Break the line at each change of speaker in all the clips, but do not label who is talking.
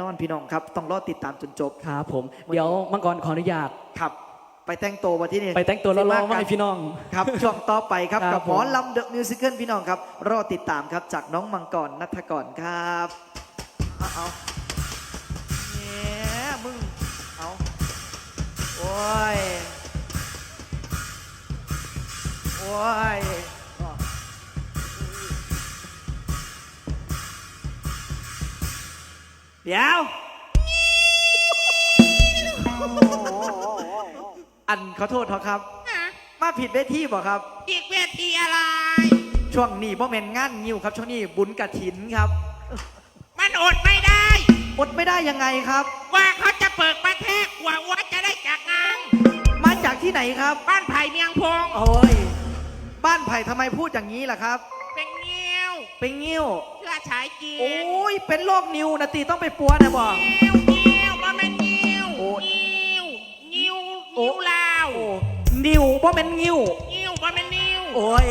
นอนพี่น้องครับ ต้องรอติดตามจนจบ
ครับผม เดี๋ยวมังกรขออนุญาต
ครับ ไปแต่งตัวมาที่นี่
ไปแต่งตัวแล้วรอ
สิ
มาให้พี่น้อง
ครับ ช่วงต่อไปครับ
ครับ
กับหมอ
ผม
ลำเดอะมิวสิคลพี่น้องครับ รอติดตามครับจากน้องมังกรนัทกรครับเอาเอาแหมมึง เอาโอ้ยโอ้ย เดี๋ยว อันขอโทษเถอะครับมาผิดเวทีบ่ครับ
อีกเวทีอะไร
ช่วงนี้บ่แม่นงานงิ้วครับ ช่วงนี้บุญกระถินครับ
มันอดไม่ได้
อดไม่ได้ยังไงครับ
ว่าเขาจะเปิดประเทศกว่าว่าจะได้จากงาน
มาจากที่ไหนครับ
บ้านไผ่เมียงพง
โอ้ย บ้านไผ่ทำไมพูดอย่างนี้ล่ะครับ
เป็นเงี้ยว
เป็นงิ้ว
เชื่อฉายจีน
โอ้ย เป็นโรคนิวนะตีต้องไปปัวนะบ่
เงี้ยวเงี้ยวมันเป็นเงี้ยว
โอ้ย
เงี้ยวเงี้ยว
โอ้
เงี้ยวลาว
โอ้นิวบ่เป็นงิ้ว
เงี้ยวมันเป็นนิ้ว
โอ้ย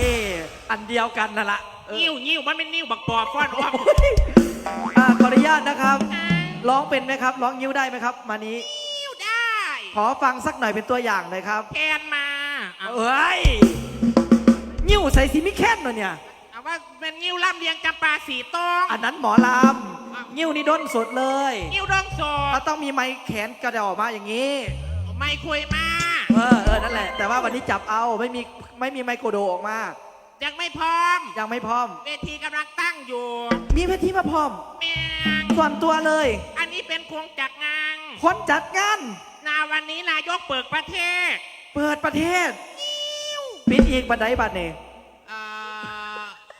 อันเดียวกันนั่นละเออ
เงี้ยวเงี้ยวมันเป็นนิ้วบักปอบฟ้อนอ้อม
อ่าขออนุญาตนะครับ ร้องเป็นไหมครับ ร้องงิ้วได้ไหมครับ มานี้
เงี้ยวได้
ขอฟังสักหน่อยเป็นตัวอย่างหน่อยครับ
แคนมาเอา
เอ้ยงิ้วใส่สีมิแค่นเนอะเนี่ย
เอา ว่าเป็นเงี้ยวลำเลียงจำปาสีตอง
อันนั้นหมอลำงิ้วนี่ด้นสดเลย
เงี้ยวดองโซ
แล้วต้องมีไม้แขนกระเดาออกมาอย่างนี้
ไม่คุยมา
เออเออนั่นแหละ แต่ว่าวันนี้จับเอาไม่มีไม่มีไมโครโดออกมา
ยังไม่พร้อม
ยังไม่พร้อม
เวทีกำลังตั้งอยู่
มีเวทีมาพร้อม
แมง
ส่วนตัวเลย
อันนี้เป็นโครงจักรงาน
คนจัดงาน
นาวันนี้นายกเปิดประเทศ
เปิดประเทศปิดอีกบันไดบัดนี่
เอ่อ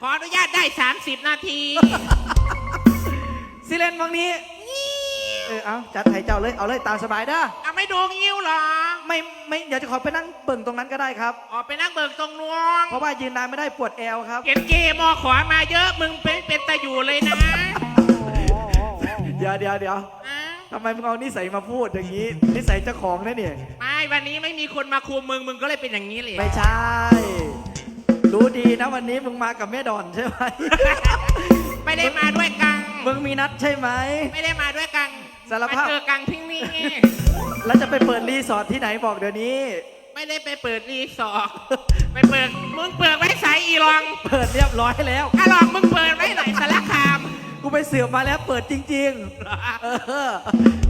ขออนุญาตได้ 30 นาที
ซิเลนวังนี้ เออเอาจัดให้เจ้าเลยเอาเลยตามสบายเด้อ
เอาไม่ดูงิ้วเหรอ
ไม่ไม่เดี๋ยวจะขอไปนั่งเบิ่งตรงนั้นก็ได้ครับ
ออกไปนั่งเบิกตรงนวง
เพราะว่ายืนนานไม่ได้ปวดแอวครับ
เห็นเกมอขอมาเยอะมึงเป็นเป็นตะอยู่เลยนะ
เดี๋ยวเดี๋ยวเดี๋ยว
อะ
ทำไมมึงเอานิสัยมาพูดอย่างนี้ นิสัยเจ้าของนะเนี่ย
ไม่วันนี้ไม่มีคนมาคุมมึงมึงก็เลยเป็นอย่างนี้เลย
ไม่ใช่ รู้ดีนะวันนี้มึงมากับแม่ดอนใช่ไหม
ไม่ได้มาด้วยกัง
มึงมีนัดใช่ไหม
ไม่ได้มาด้วยกัง
สารภาพ
มเจอกังที่นี่
แล้วจะไปเปิดรีสอร์ทที่ไหนบอกเดี๋ยวนี้
ไม่ได้ไปเปิดรีสอร์ทไปเปิด มึงเปิดไว้ใส่อีรอง
เปิดเรียบร้อยแล้ว
ถ้าลองมึงเปิดไว้ไหนสารคาม
กูไปเสือกมาแล้วเปิดจริงๆเออ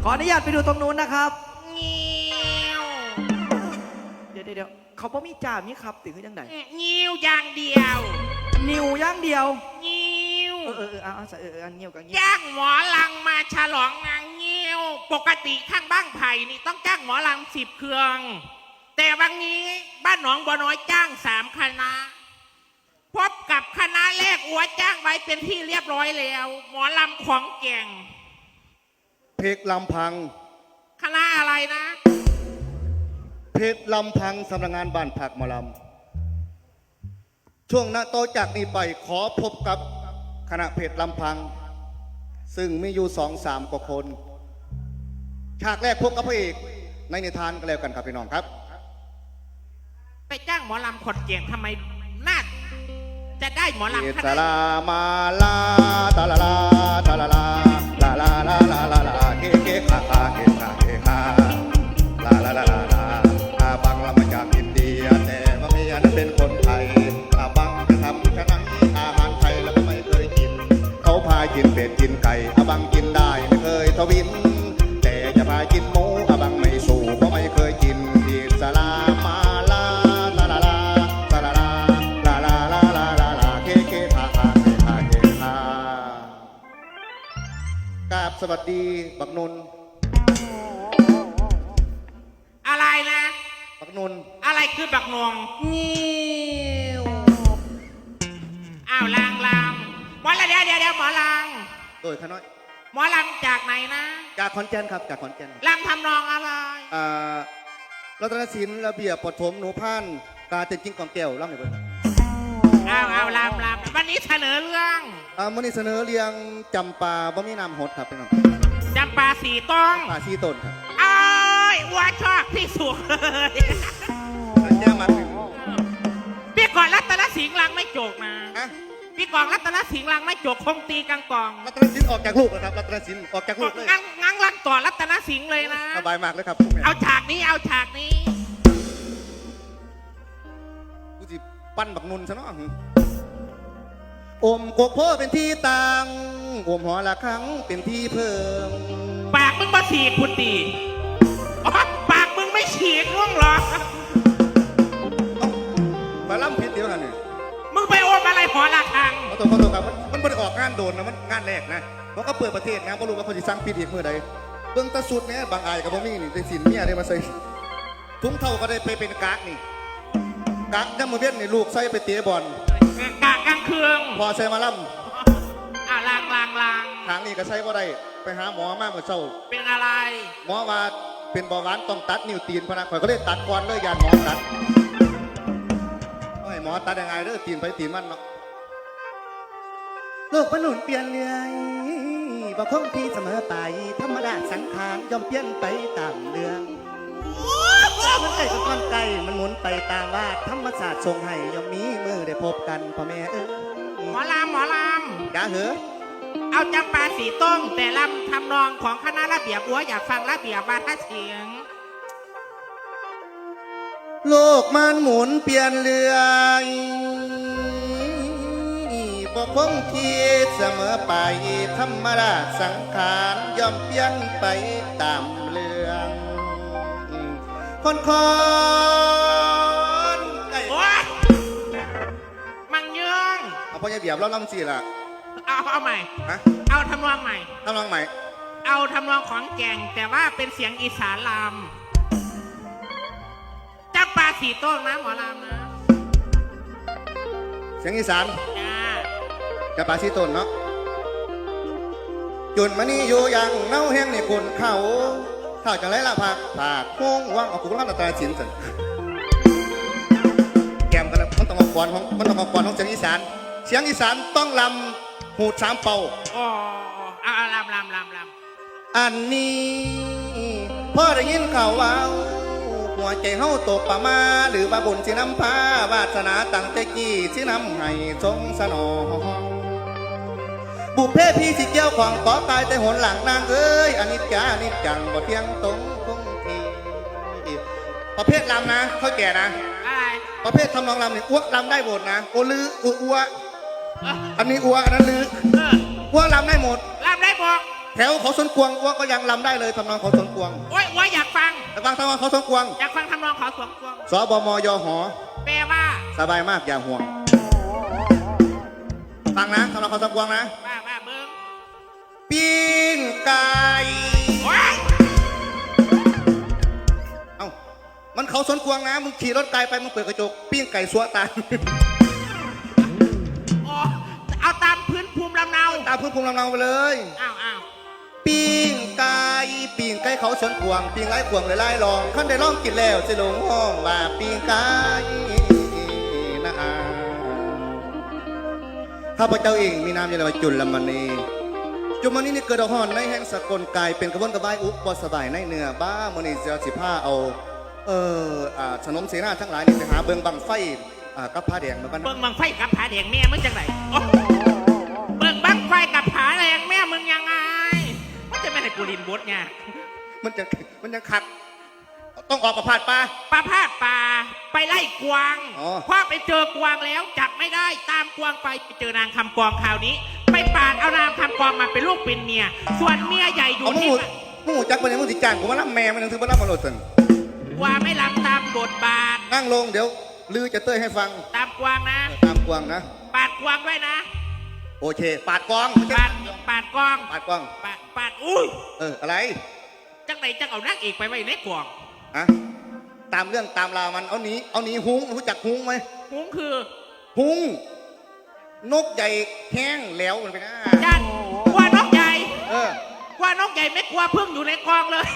ขออนุญาตไปดูตรงนู้นนะครับ
เงี้ยว
เดี๋ยวเดี๋ยวเดี๋ยว เขาบ่มีจ่ามีครับติดขึ้นยังไง
เงี้ยวอย่างเดียว
นิวย่างเดียว
เงี้ยว
เออเออเออเอาเอาใส่เออเอออันเงี้ยวกับเงี้ยว
จ้างหมอลังมาฉลองงานเงี้ยวปกติข้างบ้านไผ่นี่ต้องจ้างหมอลังสิบเครื่อง แต่วันนี้บ้านหนองบัวน้อยจ้างสามคณะ พบกับคณะแรกอัวจ้างไว้เป็นที่เรียบร้อยแล้ว หมอลำของเก่ง
เพกลำพัง
คณะอะไรนะ
เพกลำพังสำนักงานบ้านผักหมอลำช่วงหน้าโตอจากนี้ไปขอพบกับคณะเพจลำพัง ซึ่งมีอยู่สองสามกว่าคน ฉากแรกพบกับพระเอกในนิทานก็แล้วกันครับพี่น้องครับ
ไปจ้างหมอลำขดเก่งทำไมน่าจะได้หมอ
เอ
ลำค
ตา
ณะ
ลามาลาตาลาลาตาลาลาลาลาลาลาลาลาเกเกคาคาเกคาเกคา ดีบักนุนอะไรนะ บักนุน
อะไรคือบักนวง
งิ้ว
อ้าวลางลางหมอละเดี๋ยวเดี๋ยวเดี๋ยวหมอลาง
โดยขน้อย
หมอลำจากไหนนะ
จากขอนแก่นครับ จากขอนแก่น
ลำทำนองอะไร
อ่ารัตนศิลป์ระเบียบปฐมหนูพันธ์ตาเต็นจริงกองแก้วร่ำหน่อยเบิ่ง
อ้าวอ้าวลำลำวันนี้เสนอเรื่อง
อ่ามื่อนี้เสนอเรียงจำปาบ่มีน้ำหดครับพี่น้อง
จำปาสีต้อง
ปาชีต้นครับ
เอ้ยว่าชอบที่สุดเลย
แย่มาถึง
พี่ก่อนรัตนสิงห์ลังไม่โจกนะ
อะ
พพี่กองรัตนสิงห์ลังไม่จกคงตีกังกอง
รัตนสินออกจากลูกนะครับรัตนสินออกจากลูกเลย
งั้งงั้งรังต่อรัตนสิงห์เลยนะ
สบายมากเลยครับคุณแม่
เอาฉากนี้เอาฉากนี้
กูสิปั้นบักนุนซะเนาะหึอมกกโพเป็นที่ตังอมหอละครั้งเป็นที่เพิ่ม
ปาก มึงมาฉีกพุตีอ๋อปากมึงไม่ฉีกร่วงเหรอ
มาล่ำพิษเดียวกันนี่
มึงไปโอมอะไรหอระฆัง
ขอโทษขอโทษครับมันมันไม่ได้ออกงานโดนนะมันงานแรกนะเพราะก็เปิดประเทศนะเพราะรู้ว่าเขาจะสร้างพิษอีกเมื่อใดเบื้องตะสุดเนี่ยบางอายกับบ่มีนี่ได้สินเมียได้มาใส่ทุ่งเท่าก็ได้ไปเป็นกากนี่กากยังมือเบี้ยนนี่ลูกใส่ไปเตะบอล
กะกลางคืน
พอใส่มาล่
อะลางลางลางำ
ทางนี้ก็ใส่ก็ได้ ไปหาหมอมาเมื่อเช้า
เป็นอะไร
หมอว่าเป็นเบาหวานต้องตัดนิ้วตีนพะนะข่อยก็เลยตัดก่อนเลยยานหมอตัดโอ้ยหมอตัดยังไงเด้อตีนไปตีนมันเนาะโลกมนุษย์เปลี่ยนเรื่อยบ่คงที่เสมอไป ธรรมดาสังขารย่อมเปลี่ยนไปตามเรื่อง มันไก่กับก้อนไก่มันหมุนไปตามว่าธรรมศาสตร์ทรงให้ย่อมมีมือได้พบกันพ่อแม่เอ้ย
หมอลำหมอล
อย่าเหอะำ
เอาจำปาสีต้งแต่ลำทำนองของคณะระเบียบอัวอยากฟังระเบียบวาทเสียง
โลกมันหมุนเปลี่ยนเรื่อยบ่คงที่เสมอไปธรรมดาสังขารย่อมเปลี่ยนไปตามเรื่อง คนคนไก่
โอ๊ยมังยืง
เอาพ่อใหญ่เบียบเราลำสิล่ะ
เอาเอาใหม่
ฮะ
เอาทำนองใหม่
ทำลองใหม่
เอาทำนองของแก่งแต่ว่าเป็นเสียงอีสานลำจำปาสีต้งนะหมอลำนะ
เสียงอีสาน
จ้า
กับปลาชีต้นเนาะจุนมานี่อยู่อย่างเน่าแห้งในคนเขาถ้าจังไรล่ะผักผักพงว่างเอากุล่าตาตาสินสันแกมกันแล้วมันต้องเอาก่อนของมันต้องเอาก่อนของเสียงอีสาน เสียงอีสานต้องลำ หูดสามเป่า
อ้เอาเอาลำลำลำล
อันนี้พ่อได้ยินข่าวว่าหัวใจเฮาตกประมาหรือว่าบุญสินำพาวาสนาตั้งแต่กี้สินำให้ทรงสนองบุเพพี่สิเกี่ยวของต่อกายแต่หนหลังนางเอ้ยอนิจจานิจจังบ่เที่ยงตรงคงที่ประเภทลำนะค่อยแก่นะประเภททำนองลำนี่อ้วกลำได้หมดนะโอลืออัว อัว
เออ
อันนี้อัวอันนั้นลือ
เออ
อัวลำได้หมด
ลำได้บอก
แถวเขาสวนกวางอัวก็ยังลำได้เลยทำนองเขาสวนกวาง
โอ้ยว่าอยากฟัง
แต่ฟังทำนองเขาสวนกวาง
อยากฟังทำนองขอสวมกวง
สบมยหอ
แปลว่า
สบายมากอย่าห่วงฟังนะทำนองเขาสวนกวางนะ
ว่าว่าเบิ้ง
ปิ้งไก่
โอ้ย
เอ้ามันเขาสวนกวางนะ มึงขี่รถไกลไป มึงเปิดกระจก ปิ้งไก่สัวตาย
โอ้ เอาตามพื้นภูมิลำเนา
ตามพื้นภูมิลำเนาไปเลย
อ้าวอ้าว
ปิ้งไก่ปิ้งไก่เขาสวนกวางปิ้งไร้กวางเลยไล่ลองขั้นได้ลองกินแล้วจะลงห้องว่าปิ้งไก่นะอาข้าพเจ้าเองมีนามยาว่าจุลมณีจุลมณีนี่เกิดเอาหอนในแห่งสกลกายเป็นกระบวนกระบายอุบบสบายในเนื้อบ้ามณีเสียสิผ้าเอา เอออ่าขนมเสนาทั้งหลายนี่ไปหาเบิงบังไฟอ่ากับผ้าแดงมากัน
เบิ้งบังไฟกับผาแดงแม่มึงจังไหนโอ้ ให้กูลินบดไง
มันจะมันยังขัด ต้องออกประพาดปลา
ปลาพาดป่าไปไล่กวาง
อ๋อ
พอไปเจอกวางแล้วจับไม่ได้ตามกวางไปไปเจอนางคำกองคราวนี้ ไปปาดเอานางคำกองมาเป็นลูกเป็นเมีย ส่วนเมียใหญ่อยู่
เอามึง
ที่
หูมึงหูจักไปเนี่ยมึงติจ้างกูมาล่ำแม่มันถึงมาล่ำมาโหลดสัน
ว่าไม่รับตามบทบาท
นั่งลงเดี๋ยวลือจะเต้ยให้ฟัง
ตามกวางนะ
เออตามกวางนะ
ปาดกวางด้วยนะ
โอเค ปาดกวางไม่ใช่
ปาดปาดกวาง
ปาดกวาง
ปาด ปาดอุ้ย
เอออะไร
จังไหนจังเอานักเอกไปไว้ในกวาง
อะตามเรื่องตามราวมันเอาหนีเอาหนีหุงรู้จักหุงไหม
หุงคือ
หุงนกใหญ่แห้งแล้วมันเป็นอ่า
จันกลัว่านกใหญ่
เออก
ลัว่านกใหญ่ไม่กลัวพึ่งอยู่ในกองเลย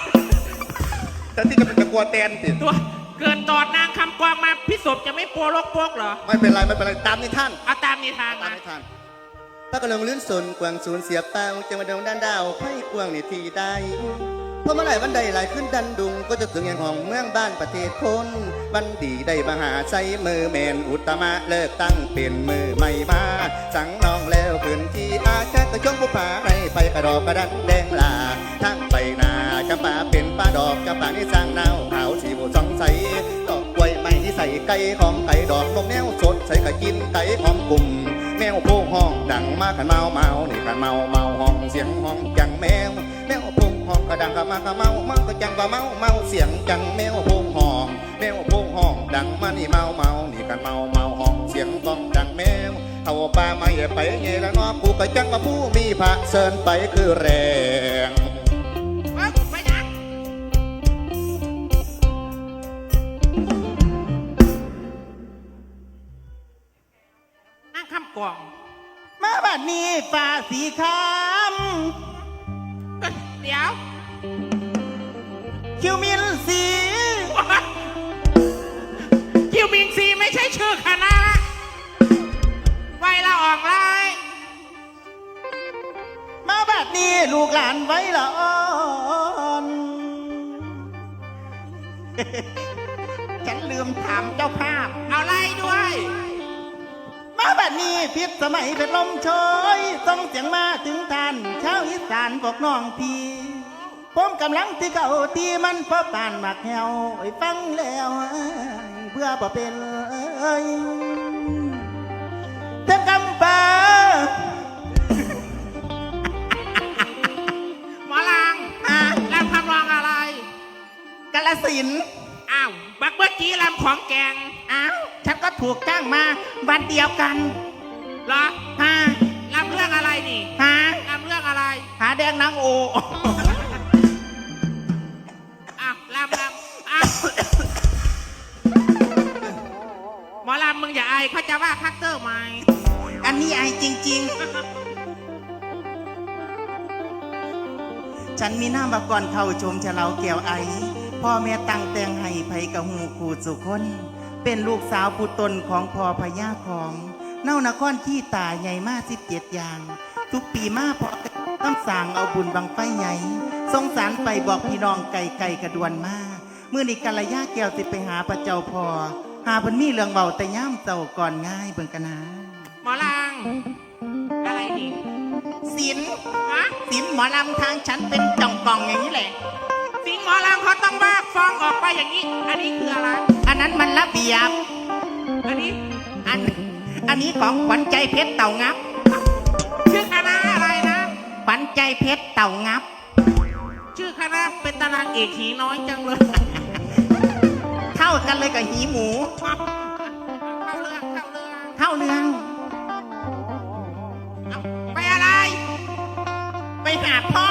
แต่ที่จะเป็นตะกัวแตนติ
ตัวเกิดตอดนางคำกวางมาพิศพจะไม่ปัวโรคโปกเหรอ
ไม่เป็นไรไม่เป็นไรตามนิท่าน
เอาตามนิทาน
ตาม
มา
นิท่าน ถ้ากระลงลื่นสนกวางสูญเสียเปล่าจะมาดงด้านดาวไพ่กวางในทีใดเพราะเมื่อไหร่วันใดไหลขึ้นดันดุงก็จะถึงอย่างของเมืองบ้านประเทศคนวันดีได้มหาใช้มือแมนอุตมะเลิกตั้งเป็นมือใหม่มาสั่งน้องแล้วขึ้นที่อาแค่กระจงผู้ผาให้ไปกระดอกกระดันแดงลาทั้งไปนาจะป่าเป็นป้าดอกจะป่านี่สร้างนาวขาวสีบสองใสดอกกล้วยไม้ที่ใส่ไก่ของไก่ดอกนกแนวสดใส่กะกินไก่หอมกลุ่ม มวโพงห้องดังมากันเมาเมานี่กันเมาเมาห้องเสียงห้องจังแมวแมวโพงห้องก็ดังก็มาก็เมาเมาก็จังก็เมาเมาเสียงจังแมวโพงห้องแมวโพงห้องดังมานี่เมาเมานี่กันเมาเมาห้องเสียงก้องดังแมวเอาป่าไม่ไปเงยล้วเนอผู้ก็จังว่าผู้มีพระเสินไปคือแรง
กล่อง
มาบัดนี้ฝ่าสีค
เดี๋ยวำ
คิวมินสี
คิวบิงซีไม่ใช่ชื่อคณะไวละออกไลย
มาบัดนี้ลูกหลานไว้ละอ่อนฉันลืมถามเจ้าภาพ
เอาไล่ด้วย
มาบัดนี้พิษสมัยเป็นลมโชยส่งเสียงมาถึงท่านชาวอีสานบอกน้องพี่ผมกำลังที่เก่าที่มันพบปานหมักแหวไอ้ฟังแล้วเพื่อบ่เป็นเอ้ยเทั้งกำปา
หมอลัง
อะ
ลำคำรองอะไร
กาลสินธุ์
อ้าว บักเมื่อกี้ลำของแกง
อ้าวฉันก็ ถูกจ้างมาวันเดียวกัน
เหรอ
ฮะ
ลำเรื่องอะไรนี่
ฮะ
ลำเรื่องอะไร
หาแดงนางโอ
อ้าวลำลำอ้าวหมอลำมึงอย่าอายเขาจะว่าคัตเตอร์ไหม
อันนี้ไอจริง ๆ ฉันมีหน้ามาก่อนเข้าชมเฉลาแก้วไอ พ่อแม่ตั้งแต่งให้ไผกะหูคูสุคน เป็นลูกสาวผู้ตนของพ่อพญาของ เน่านครขี้ตาใหญ่มาสิบเจ็ดอย่าง ทุกปีมาพอต้องสั่งเอาบุญบังไฟใหญ่สงสารไปบอกพี่น้องไก่ไก่กระดวนมาเมื่อนี้กัลยาแก้วสิไปหาพระเจ้าพอ หาเพิ่นมีเรื่องเบาแต่ย่ามเจ้าก่อนง่ายเบิ่งกันนะ
หมอลังอะไรนี่
ศิล
ฮะ
ศิลหมอลำทางฉันเป็นจ่องกองอย่างนี้แหละ
สิงหมอลังเขาต้องว่าฟ้องออกไปอย่างนี้ อันนี้คืออะไร
อันนั้นมันระเบียบ
อันนี้
อัน อันนี้ของขวัญใจเพชรเต่างับ
ชื่อคณะอะไรนะ
ขวัญใจเพชรเต่างับ
ชื่อคณะเป็นตารางเอกหีน้อยจังเลย
เท่ากันเลยกับหีหมู
เข้าเรื่องเข้าเรื่อง
เท่าเรื่อง
เอาไปอะไร
ไปหาพ่อ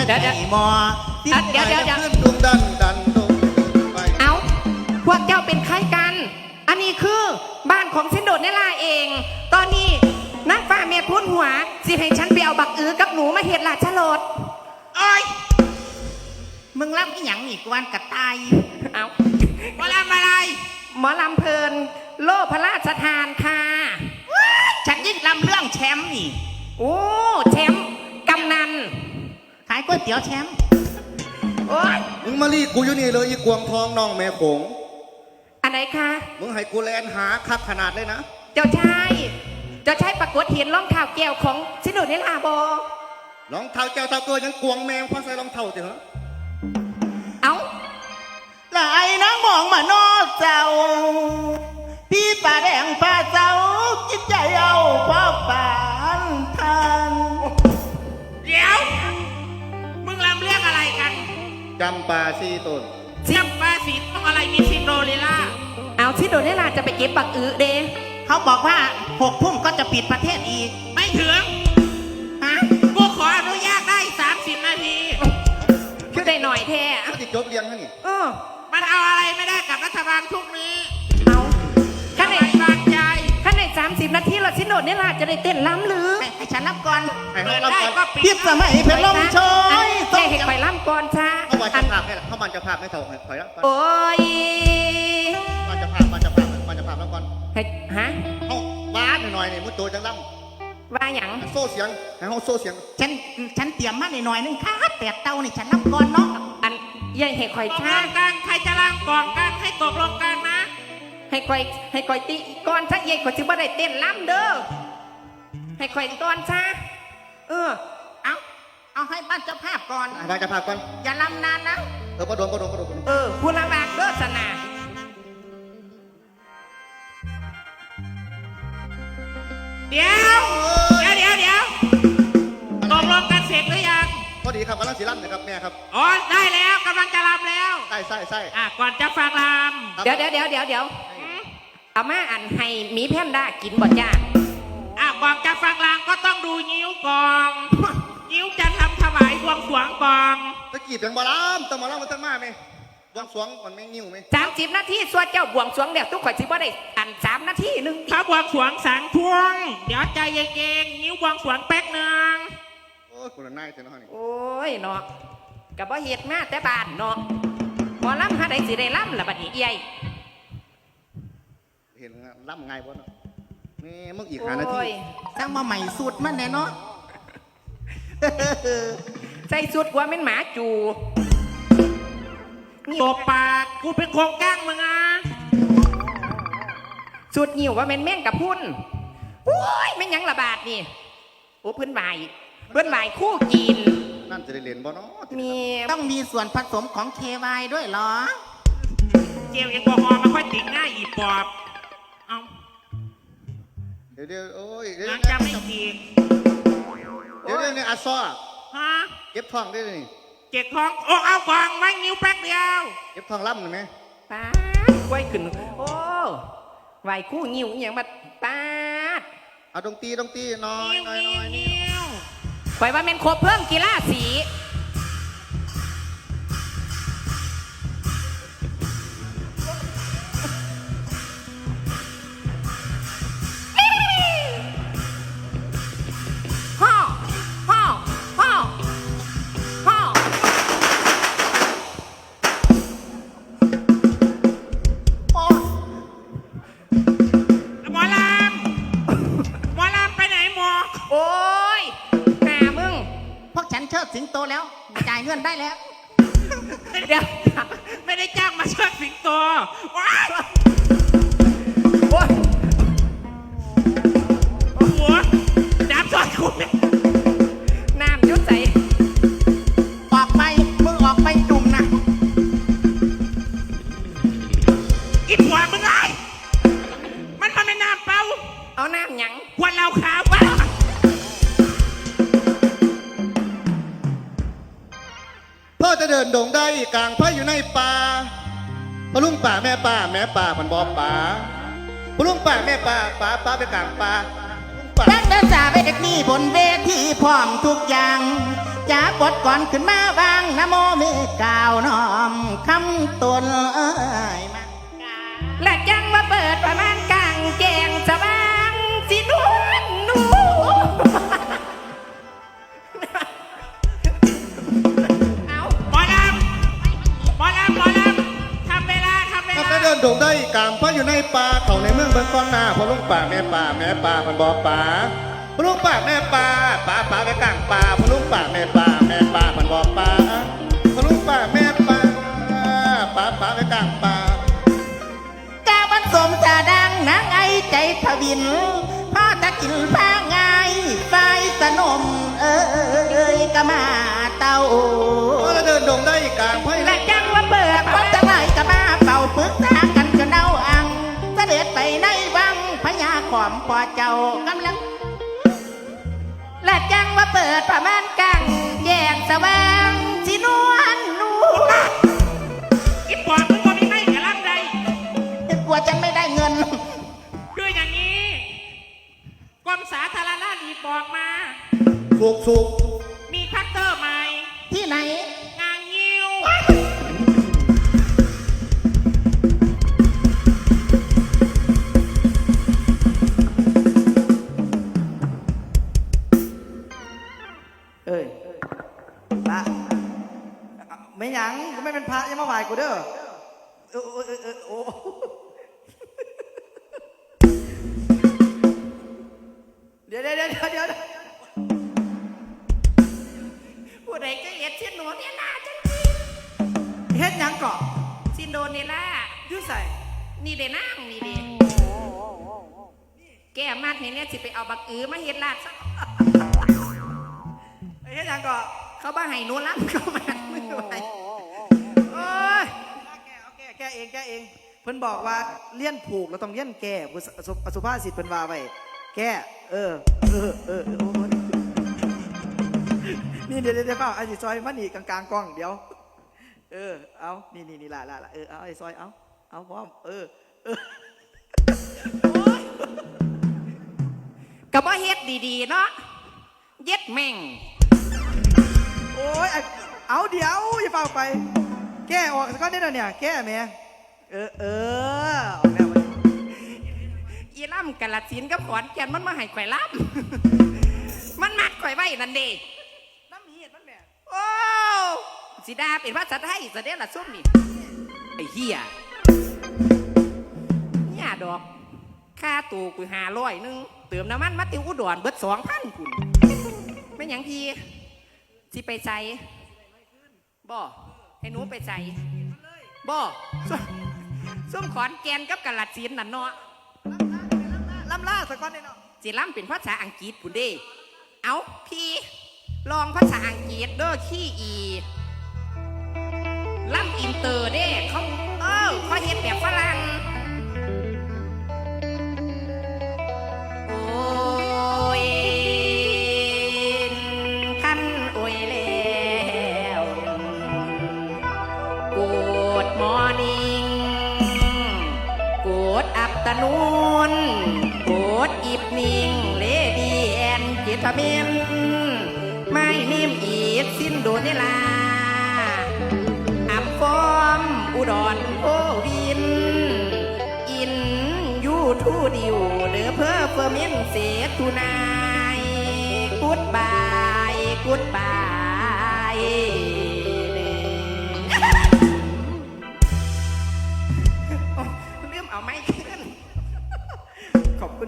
อ
ยู่อยั
ด
เดี๋ยว
ไหนหมอที่
อะเดี๋ยวเดี๋ยวเดี๋ยว
ขึ้นดุมดันดันดุมไป
เอาพวกเจ้าเป็นใครกัน อันนี้คือบ้านของเสินโดดเนลาเอง ตอนนี้นักฟ้าเมียพุ่นหัว สิให้ฉันไปเอาบักอือกับหนูมาเห็ดลาชะลด
โอ้ย
มึงรับอีหยังอีกวันกระตาย
เอา
มาทำอะไร
หมอลำเพลิน โลพระราชทานค่ะ
ฉันยิ่งลำเรื่องแชมป์นี่
โอ้ แชมป์
วยเตี๋ยวแชมป์
โอ้ย
มึงมารีกูอยู่นี่เลยอีกวงทองน้องแม่โขง
อันไหนคะ
มึงให้กูแลนหาคักขนาดเลยนะ
เจ้าชาย เจ้าชายปรากฏเห็นรองเท้าแก้วของสินโดดเนล่าบอ
รองเท้าเจ้าเท้าเกินยังกวงแมงเพราะใส่รองเท้าเถอะ
เอา
หลายนางมองมานอเจ้า พี่ป่าแดงป่าเจ้าจิตใจเอาพ่อปานทาน
เดี๋ยว
จำปาซีต้น
สิ
จำปาสีต้องอะไรมีซินโดเรลล่า
เอาสินโดดเนล่าจะไปเก็บบักอื้อเด
เขาบอกว่าหกทุ่มก็จะปิดประเทศอีก
ไม่ถึง
ฮะ
กูขออนุญาตได้30นาที
คือได้หน่อยแท้
ก็ติดจบเรียงนั่นนี่
เออ
มันเอาอะไรไม่ได้กับรัฐบาลทุกนี้
เอาขั้น
ทำ
ใน
ไมบางใจ
ขั้นในสามสิบนาทีเราสิโนดเนี่ยล่ะจะได้เต้นล้ำหรือ
ให้ให้ฉันรับก่อน
ให้
เปิ
เขา
ด
รับ
ได้
ก่อน
ก็ปิด
พิษสมัยเพชรลมโชย
แค่เห็นไปล้ำก่อนช้า
เขาวัน
อั
จะ
น
ภาพให้เขามันจะภาพให้เท่าถอยแล้ว
โอ้ย
มันจะภาพมันจะภาพมันจะภาพแล้วก่อน
ให้ฮะ
เขาบ้านหน่อยๆนี่มุดตัวจังล่
ว่าหยังำ
โซ่เสียงให้เขาโซ่เสียง
ฉันฉันเตรียมมาหน่อยๆนึงค่ะแปดเต้านี่ฉันรับก่อนเนาะ
อันยัยให้คอย
ตกล
ช้าง
กันใครจะล้างกล่องกันให้ตกลงกันนะ
ให้คอยให้คอยติก่อนช้าเย่คอยสิบ่ได้เต้นล้ำเด้อให้คอยก่อนช้าเออ
เอาเอาให้บ้านเจ้าภาพก่อน
ให้บ้านจะภาพก่อน
อย่าลำนานนะ
เออประดมประดมประดม
เออผู้ละวากเด้อสนา
เดี๋ยว เดี๋ยวเดี๋ยวเดี๋ยวตกลงกันเสร็จหรือยัง
พอดีครับกำลังสีล่ำนะครับแม่ครับ
อ๋อ ได้แล้วกำลังจะรำแล้ว
ใส่ใส่ใส่
อะ ก่อนจะฟังร
เดี๋ยวเดี๋ยวเดี๋ยวเดี๋ยวเดี๋ยวำเอามาอันให้หมีแพนด้ากินบ่จ้า
อะ ก่อนจะฟังรำก็ต้องดูนิ้วกอง นิ้วจะทำถวายบวงสรวงกอง
ตะกี้เป็นบอลามต้องมาล่ำมันตั้งมาไหมวงสวงมันไม่นิ้วไหม
สามสิบนาทีสวดเจ้าบวงสรวงเดี๋ยวทุกข่อยสิบ่ได้อันสามนาทีหนึงติ
เขาบวงสรวงสังทวง เดี๋ยวใจเย็นๆนิ้วบวงสรวงแป๊กหนึ่ง
โอ้ยคนละนายเจ้าหน้านี่
โอ้ยเนาะกับบ่เฮ็ดมาแต่บ้านเนาะหมอลำหาได้สิได้ลำละบัดนี้เอี้ย
เห็นล่ำไงบ่เนาะนี่มึงอีก
โอ
หานาที้
ย
สร้างมาใหม่สูตรมันแน่เนาะ
ใส่สุดกว่าแม่นหมาจูนี่
ตบปากกูเป็นโครงก้างมึงอะ
สุดหิวว่าแม่นแม่งกับพุ่นโอ้ยแม่นหยังระบาดนี่ โอ้เพิ่นไหวเพิ่นไหวคู่กิน
นั่นจะได้เรียนบ่เนาะ
มี
ต้องมีส่วนผสมของเควายด้วยเหรอ
เจลแอลกอฮอล์ไมันค่อยติดง่ายอีปอบ เอา
เดี๋ยวเดี๋ยวโอ้ยเดี๋ยว
หลัง
เดี๋
จะ
ยว
ไม่ติด
เดี๋ยวเดี๋ยวนี่อาซ้อ
ฮะ
เก็บท้องได้เลยนี่
เจ็ดท้องโอ้เอากองไว้นิ้วแป๊กเดียว
เก็บท้องล่ำหน่อยไหม
ป้าดกล้วยขึ้น โอ้ไหวคู่หิวอหย่างมาป้าด
เอาดงตีดงตีน้อย
นิ้ว
น้อย
นิ้
น้
ว
อยนี่
นิ้ว
ไว้ว่าแม่นครบเพิ่มกีฬาสี
เดี๋ยว
ไม่ได้จ้างมาเชิดสิงโตว้าย
โอ้ย
กลา
ง
พระอยู่ในป่าพะลุงป่าแม่ป่าแม่ป่ามันบอป่าพะลุงป่าแม่ป่าป่าป่าไปกลางป่าลุงป่า
แบงเดนสาเวกนี่บนเวทีพร้อมทุกอย่างจ้าบทก่อนขึ้นมาวางนะโมเมกล่าวน้อมคำตนเอ้ย
ดิน
ดงได้กลางพระอยู่ในป่าเขาในเมืองเบิ่งก้อนหน้าพอลุงป่าแม่ป่าแม่ป่ามันบอกป่าพอลุงป่าแม่ป่าป่าป่าไปกลางป่าพอลุงป่าแม่ป่าแม่ป่ามันบอกป่าพอลุงป่าแม่ป่าป่าป่าไปกลางป่า
กาบันสมจะดังนางไอใจทวินพ่อตะกินผ้าไงไฟสนมเอ้ยกะมาเต้า
พอเราเดินดงได้กลางพระอยู่ใน
และยังว่า
อมปอเจ้ากำลัง
และยังว่าเปิดประมาณกลางแยงสว่างสินวลหนู
อีปอบมึงก็มีให้กับลำใด
กลัวจังไม่ได้เงิน
คืออย่างนี้กรมสาธารณสุขบอกมา
สุกสุก
มีคัตเตอร์ใหม่
ที่ไหน
งาน
เด้อเออเออเออเออโอ้เดี๋ยวเดี๋ยวเดี๋ยวเดี๋ยว
ผู้ใดก็เอ็ดสินโนเนล่าจัง
เฮ็ดหยังเกาะ
สินโดเนล่า
อยุ่ใส่
นี่เดนั่งนี่เดแก้มากนี่เนี่ยสิไปเอาบักอือมาเฮ็ดลาดซะ
เฮ็ดหยังเกาะ
เขาบ้าให้หนูรับเขามาไม่ไหว
โอ้ยแก้เอา แก้แก้เองแก้เอง เพิ่นบอกว่าเลี้ยนผูกเราต้องเลี้ยนแก้ผู้สุสุสุภาษิตเพิ่นว่าไว้แก้เออเออเออเออโอ้ยนี่เดี๋ยวเดี๋ยวเดี๋ยวเปล่าไอ้สิซอยมันนี่กลางๆกล้องเดี๋ยว เออเอานี่นี่นี่ละละละเออเอาไอ้ซอยเอาเอาพร้อมเออเออ
ก็บ่เฮ็ดดีๆเนาะเย็ดแม่ง
โอ้ยไอ้เอาเดี๋ยวอย่าเปล่าไป แก้ออกสักก้อนได้แล้วเนี่ย แก้แม่เออเออออกแล้วมัน
อีล่ำกะละสินกับขอนแก่นมันมาให้ข่อยล่ำ มันมัดข่อยไว้นั่นเด้
น้ำมีเห็ดมันแม่
โอ้สิดาเป็นภาษาไทยซะเด้อละซุ่มนี่ไอ้เหี้ยเนี่ยดอก ค่าตัวกูหาร้อยหนึง เติมน้ำมันมาติวอุดรเบิดสองพันคุณไม่หยังพี่สิไปใส่บ่ ให้หนูไปใส่บ่ซุ่มซุ่มขอนแกนกับกะลัดสินนั่นเนาะ
ล่ำล่าสักก้อนได้เนาะ
สิล่ำเป็นภาษาอังกฤษปุ่นเด้ เอาพี่ ลองภาษาอังกฤษเด้อขี้อีล่ำอินเตอร์เด้เขาเออเขาเฮ็ดแบบฝรั่ง ตะนูนกูดอีฟนิ่งเลดีแอนจิตามินไม่นิ่มอีดสิ้นโดนเวลาอับฟอมอุดรโอวิน อินยูทูดิวเดือเพื่อเฟอร์มินเสตุนายกุดบายกุดบาย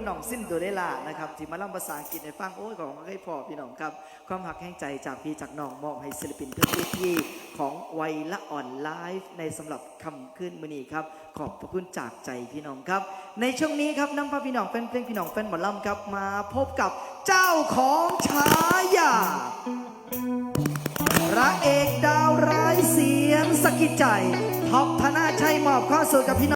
คุณน้องสิ้นโดเดล่านะครับที่มาล่ำภาษาอังกฤษให้ฟังโอ้ยของให้พอพี่น้องครับ ความหักแห่งใจจากพี่จากน้องมอบให้ศิลปินทุกที่ของวัยละอ่อนไลฟ์ในสำหรับคำขึ้นมือนี้ครับ ขอบพระคุณจากใจพี่น้องครับ ในช่วงนี้ครับน้ำพาพี่น้องเป็นเพลงพี่น้องเป็นหมอลำครับมาพบกับเจ้าของฉายาพระเอกดาวร้ายเสียงสะกิดใจท็อปธนาชัยมอบข้อสู่กับพี่น้อง